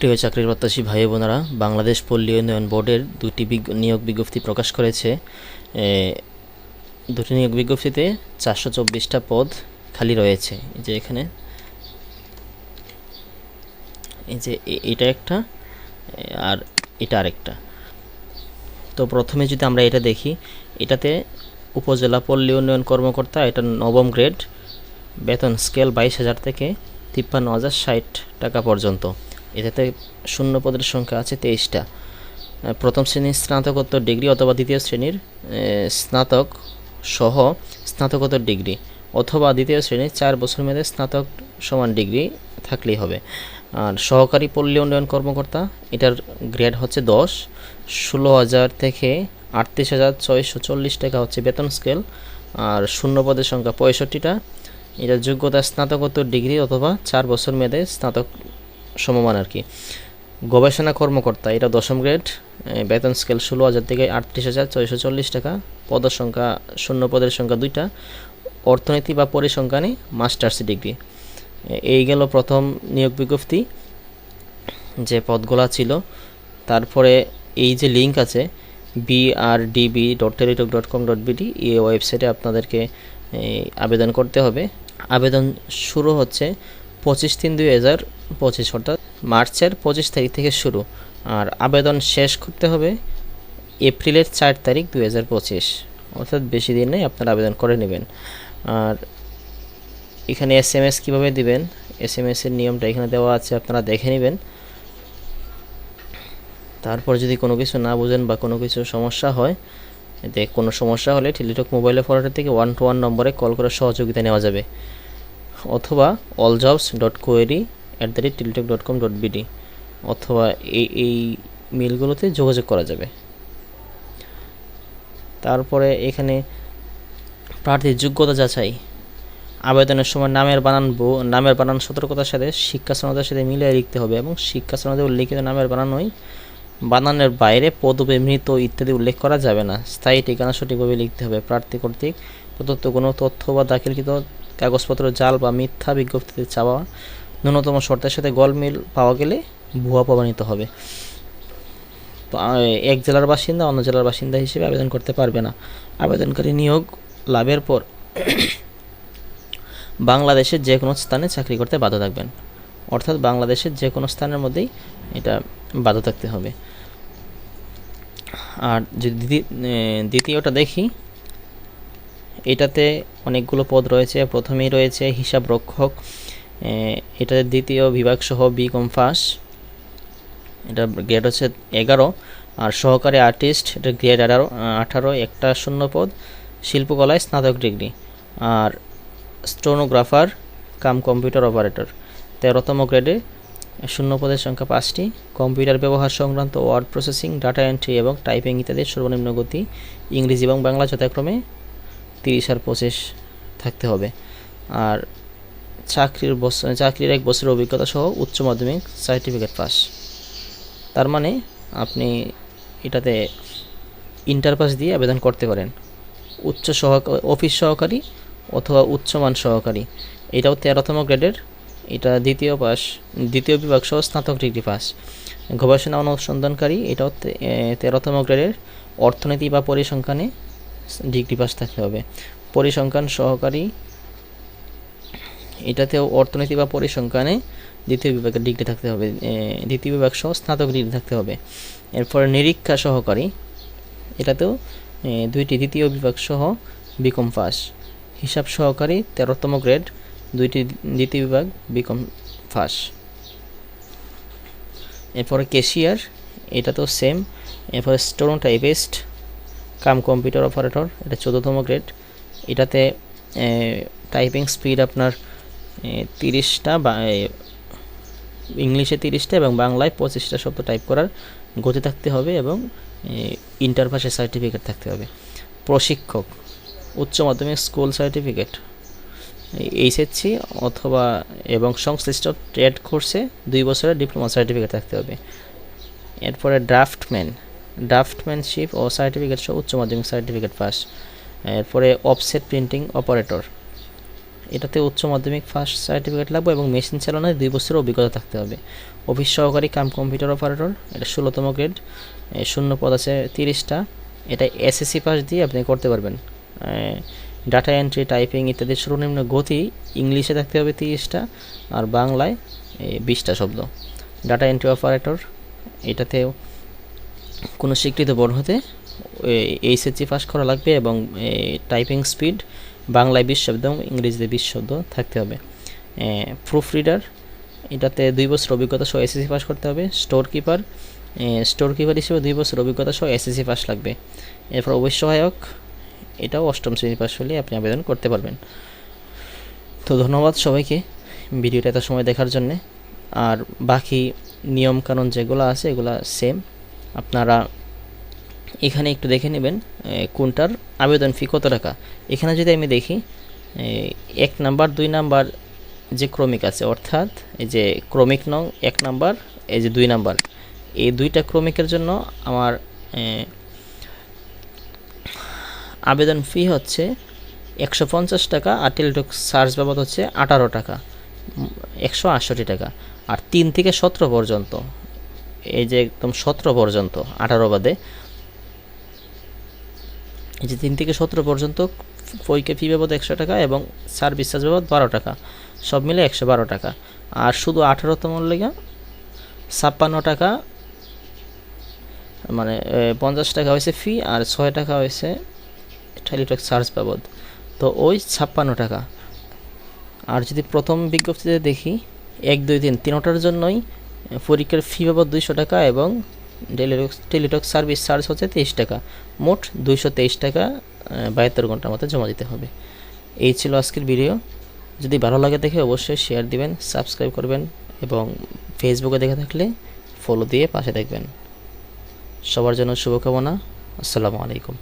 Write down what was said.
প্রিয় চাকরির প্রত্যাশী ভাই বোনেরা, বাংলাদেশ পল্লী উন্নয়ন বোর্ডের দুটি নিয়োগ বিজ্ঞপ্তি প্রকাশ করেছে। দুটি নিয়োগ বিজ্ঞপ্তিতে চারশো চব্বিশটা পদ খালি রয়েছে। যে এখানে, এই যে এটা একটা আর এটা আরেকটা। তো প্রথমে যদি আমরা এটা দেখি, এটাতে উপজেলা পল্লী উন্নয়ন কর্মকর্তা, এটা নবম গ্রেড, বেতন স্কেল বাইশ হাজার থেকে তিপ্পান্ন হাজার ষাট টাকা পর্যন্ত। এটাতে শূন্য পদের সংখ্যা আছে তেইশটা। প্রথম শ্রেণির স্নাতকোত্তর ডিগ্রি অথবা দ্বিতীয় শ্রেণির স্নাতক সহ স্নাতকোত্তর ডিগ্রি অথবা দ্বিতীয় শ্রেণির চার বছর মেয়াদে স্নাতক সমান ডিগ্রি থাকলেই হবে। আর সহকারী পল্লী উন্নয়ন কর্মকর্তা, এটার গ্রেড হচ্ছে দশ। ষোলো হাজার থেকে আটত্রিশ হাজার ছয়শো চল্লিশ টাকা হচ্ছে বেতন স্কেল। আর শূন্য পদের সংখ্যা পঁয়ষট্টিটা। এটা যোগ্যতা স্নাতকোত্তর ডিগ্রি অথবা চার বছর মেয়াদে স্নাতক সমমান আর কি। গবেষণা কর্মকর্তা এটা দশম গ্রেড বেতন স্কেল ষোলো হাজার থেকে আটত্রিশ হাজার ছয়শো চল্লিশ টাকা, পদের সংখ্যা শূন্য পদের সংখ্যা দুইটা, অর্থনীতি বা পরিসংখ্যানে মাস্টার্স ডিগ্রি এই গেল প্রথম নিয়োগ বিজ্ঞপ্তি, যে পদগুলা ছিল। তারপরে এই যে লিঙ্ক আছে BRDB dot Teletalk dot com dot BD এই ওয়েবসাইটে আপনাদেরকে আবেদন করতে হবে। আবেদন শুরু হচ্ছে পঁচিশ তিন দুই হাজার পঁচিশ, অর্থাৎ মার্চের পঁচিশ তারিখ থেকে শুরু। আর আবেদন শেষ করতে হবে এপ্রিলের চার তারিখ দুই হাজার পঁচিশ। অর্থাৎ বেশি দিন নেই, আপনারা আবেদন করে নেবেন। আর এখানে এস এম এস কীভাবে দিবেন? এস এম এসের নিয়মটা এখানে দেওয়া আছে, আপনারা দেখে নেবেন। তারপর যদি কোনো কিছু না বুঝেন বা কোনো কিছু সমস্যা হয়, এতে কোনো সমস্যা হলে টেলিটক মোবাইল অপারেটর থেকে ওয়ান টু ওয়ান নম্বরে কল করে সহযোগিতা নেওয়া যাবে। অথবা all jobs dot query at the rate Teletalk dot com dot BD অথবা এই এই মেলগুলোতে যোগাযোগ করা যাবে। তারপরে এখানে প্রার্থীর যোগ্যতা যাচাই। আবেদনের সময় নামের বানান নামের বানান সতর্কতার সাথে শিক্ষা সনদের সাথে মিলিয়ে লিখতে হবে এবং শিক্ষা সনদে উল্লেখিত নামের বানানোই বানানের বাইরে পদবে, মৃত ইত্যাদি উল্লেখ করা যাবে না। স্থায়ী ঠিকানা সঠিকভাবে লিখতে হবে। প্রার্থী কর্তৃক প্রদত্ত কোনো তথ্য বা দাখিলকৃত কাগজপত্র, জাল বা মিথ্যা বিজ্ঞপ্তিতে চাওয়া ন্যূনতম শর্তের সাথে গলমিল পাওয়া গেলে ভুয়া প্রমাণিত হবে। এক জেলার বাসিন্দা অন্য জেলার বাসিন্দা হিসেবে আবেদন করতে পারবে না। আবেদনকারী নিয়োগ লাভের পর বাংলাদেশের যে কোনো স্থানে চাকরি করতে বাধ্য থাকবেন। অর্থাৎ বাংলাদেশের যে কোনো স্থানের মধ্যেই এটা বাধ্য থাকতে হবে। আর যদি দ্বিতীয়টা দেখি, এটাতে অনেকগুলো পদ রয়েছে। প্রথমেই রয়েছে হিসাব রক্ষক এ, এটাতে দ্বিতীয় বিভাগ সহ বি কম ফার্স্ট এটা গ্রেড হচ্ছে এগারো। আর সহকারী আর্টিস্ট এটা গ্রেড আঠারো আঠারো একটা শূন্য পদ। শিল্পকলায় স্নাতক ডিগ্রি আর স্টোনোগ্রাফার কাম কম্পিউটার অপারেটর তেরোতম গ্রেডে শূন্য পদের সংখ্যা পাঁচটি। কম্পিউটার ব্যবহার সংক্রান্ত ওয়ার্ড প্রসেসিং ডাটা এন্ট্রি এবং টাইপিং ইত্যাদির সর্বনিম্ন গতি। ইংরেজি এবং বাংলা যথাক্রমে তিরিশ আর পঁচিশ থাকতে হবে। আর চাকরির বছর চাকরির এক বছরের অভিজ্ঞতা সহ উচ্চ মাধ্যমিক সার্টিফিকেট পাস তার মানে আপনি এটাতে ইন্টার পাস দিয়ে আবেদন করতে পারেন। উচ্চ সহকারী অফিস সহকারী অথবা উচ্চমান সহকারী। এটাও তেরোতম গ্রেডের এটা দ্বিতীয় পাস দ্বিতীয় বিভাগ সহ স্নাতক ডিগ্রি পাস গবেষণা অনুসন্ধানকারী এটাও তেরোতম গ্রেডের অর্থনীতি বা পরিসংখ্যানে ডিগ্রি পাস থাকতে হবে। পরিসংখ্যান সহকারী এটাতেও অর্থনীতি বা পরিসংখ্যানে দ্বিতীয় বিভাগের ডিগ্রি থাকতে হবে দ্বিতীয় বিভাগ সহ স্নাতক ডিগ্রি থাকতে হবে। এরপরে নিরীক্ষা সহকারী, এটাতেও দুইটি দ্বিতীয় বিভাগ সহ বিকম পাস। হিসাব সহকারী, তেরোতম গ্রেড, দুইটি দ্বিতীয় বিভাগ বিকম ফাস এরপরে কেশিয়ার এটা তো সেম। এরপরে steno typist, cum computer operator, এটা চোদ্দতম গ্রেড। এটাতে টাইপিং স্পিড আপনার তিরিশটা বা ইংলিশে তিরিশটা এবং বাংলায় পঁচিশটা শব্দ টাইপ করার গতি থাকতে হবে এবং ইন্টার ভাষায় সার্টিফিকেট থাকতে হবে। প্রশিক্ষক, উচ্চ মাধ্যমিক স্কুল সার্টিফিকেট এইচএসসি অথবা এবং সংশ্লিষ্ট ট্রেড কোর্সে দুই বছরের ডিপ্লোমা সার্টিফিকেট থাকতে হবে। এরপরে ড্রাফটম্যান ড্রাফটম্যানশিপ ও সার্টিফিকেট সহ উচ্চ মাধ্যমিক সার্টিফিকেট পাস এরপরে অফসেট প্রিন্টিং অপারেটর এটাতে উচ্চ মাধ্যমিক ফার্স্ট সার্টিফিকেট লাগবে এবং মেশিন চালানোর দুই বছরের অভিজ্ঞতা থাকতে হবে। অফিস সহকারী কাম কম্পিউটার অপারেটর, এটা ষোলোতম গ্রেড শূন্য পদ আছে তিরিশটা, এটা এসএসসি পাস দিয়ে আপনি করতে পারবেন। ডাটা এন্ট্রি, টাইপিং ইত্যাদি সর্বনিম্ন গতি ইংলিশে থাকতে হবে তিরিশটা আর বাংলায় বিশটা শব্দ। ডাটা এন্ট্রি অপারেটর, এটাতেও কোনো স্বীকৃত বোর্ড হতে এইচএসসি পাস করা লাগবে এবং টাইপিং স্পিড বাংলায় বিশ শব্দ এবং ইংরেজিতে বিশ শব্দ থাকতে হবে। প্রুফ রিডার এটাতে দুই বছর অভিজ্ঞতা সহ এসএসসি পাস করতে হবে। স্টোর কিপার স্টোর কিপার হিসেবে দুই বছর অভিজ্ঞতা সহ এসএসসি পাস লাগবে। এরপর অবশ্যহায়ক এটাও অষ্টম শ্রেণি পাস হলে আপনি আবেদন করতে পারবেন। তো ধন্যবাদ সবাইকে ভিডিওটা এত সময় দেখার জন্যে। আর বাকি নিয়মকানুন যেগুলো আছে, এগুলো সেম আপনারা এখানে একটু দেখে নেবেন কোনটার আবেদন ফি কত টাকা। এখানে যদি আমি দেখি এক নাম্বার, দুই নাম্বার যে ক্রমিক আছে, অর্থাৎ এই যে ক্রমিক নং, এক নাম্বার, এই যে দুই নাম্বার, এই দুইটা ক্রমিকের জন্য আমার আবেদন ফি হচ্ছে একশো পঞ্চাশ টাকা আর টেলিটক চার্জ বাবদ হচ্ছে আঠারো টাকা, একশো আটষট্টি টাকা। আর তিন থেকে সতেরো পর্যন্ত, এই যে একদম সতেরো পর্যন্ত, আঠারো বাদে যে তিন থেকে সতেরো পর্যন্ত পরীক্ষা ফি বাবদ একশো টাকা এবং সার্ভিস চার্জ বাবদ বারো টাকা। সব মিলে একশো বারো টাকা। আর শুধু আঠারোতম লেগা ছাপ্পান্ন টাকা মানে পঞ্চাশ টাকা হয়েছে ফি আর ছয় টাকা হয়েছে টেলিটক চার্জ বাবদ। তো ওই ছাপ্পান্ন টাকা। আর যদি প্রথম বিজ্ঞপ্তিতে দেখি, এক, দুই, তিন, তিনোটার জন্যই পরীক্ষার ফি বাবদ দুইশো টাকা এবং টেলিটক টেলিটক সার্ভিস চার্জ হচ্ছে তেইশ টাকা। মোট দুইশো তেইশ টাকা বাহাত্তর ঘণ্টার মতো জমা দিতে হবে। এই ছিল আজকের ভিডিও যদি ভালো লাগে দেখে অবশ্যই শেয়ার দিবেন সাবস্ক্রাইব করবেন এবং ফেসবুকে দেখে থাকলে ফলো দিয়ে পাশে দেখবেন। সবার জন্য শুভকামনা। আসসালামু আলাইকুম।